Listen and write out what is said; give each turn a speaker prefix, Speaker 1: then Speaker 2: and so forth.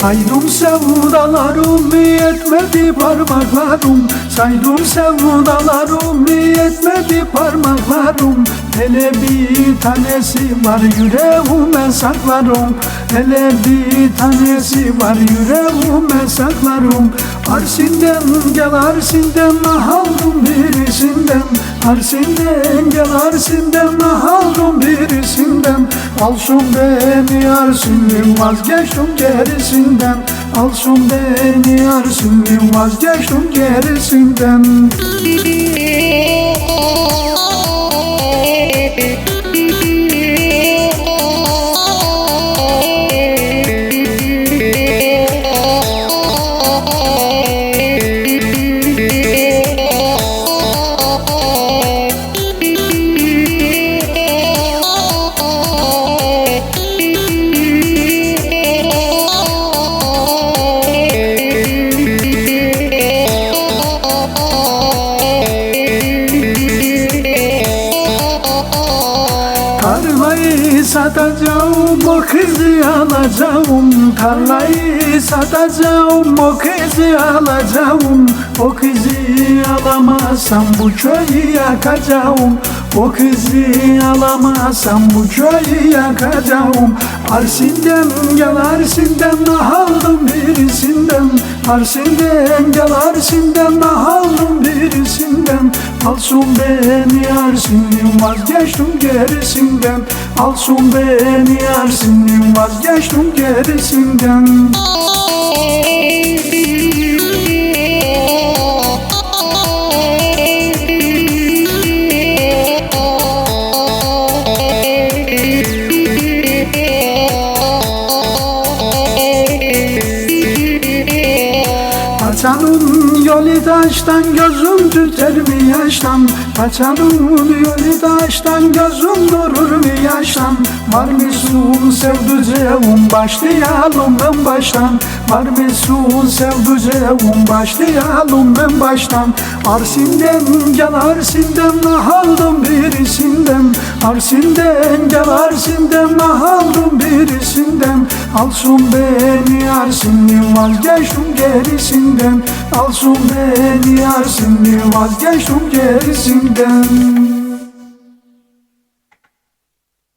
Speaker 1: Saydım sevdalarım yetmedi parmaklarım. Saydım sevdalarım yetmedi parmaklarım. Hele bir tanesi var yüreğime saklarım. Hele bir tanesi var yüreğime saklarım. Arsinden gel Arsinden aldım birisinden Arsinden gel Arsinden aldım birisinden Alsın beni Arsin'im vazgeçtim gerisinden. Alsın beni Arsin'im vazgeçtim gerisinden Tarlayı satacağım o kızı alacağım. Tarlayı satacağım o kızı alacağım. O kızı alamazsam bu köyü yakacağım. O kızı alamazsam bu köyü yakacağım. Arsin'den gel Arsin'den aldım birisinden. Arsin'den gel Arsin'den aldım birisinden Alsın beni Arsin'im vazgeçtim gerisinden Alsın beni Arsin'im vazgeçtim gerisinden Paçanın yolu taştan gözüm tüter mi yaştan Paçanın yolu taştan gözüm durur mu yaştan Var mısın sevduceğim başlayalım en baştan. Var mısın sevduceğim başlayalım en baştan. Arsin'den gel Arsin'den aldım birisinden Arsin'den gel Arsin'den aldım birisinden. Alsın beni Arsin'im vazgeçtim gerisinden. Alsın beni Arsin'im vazgeçtim gerisinden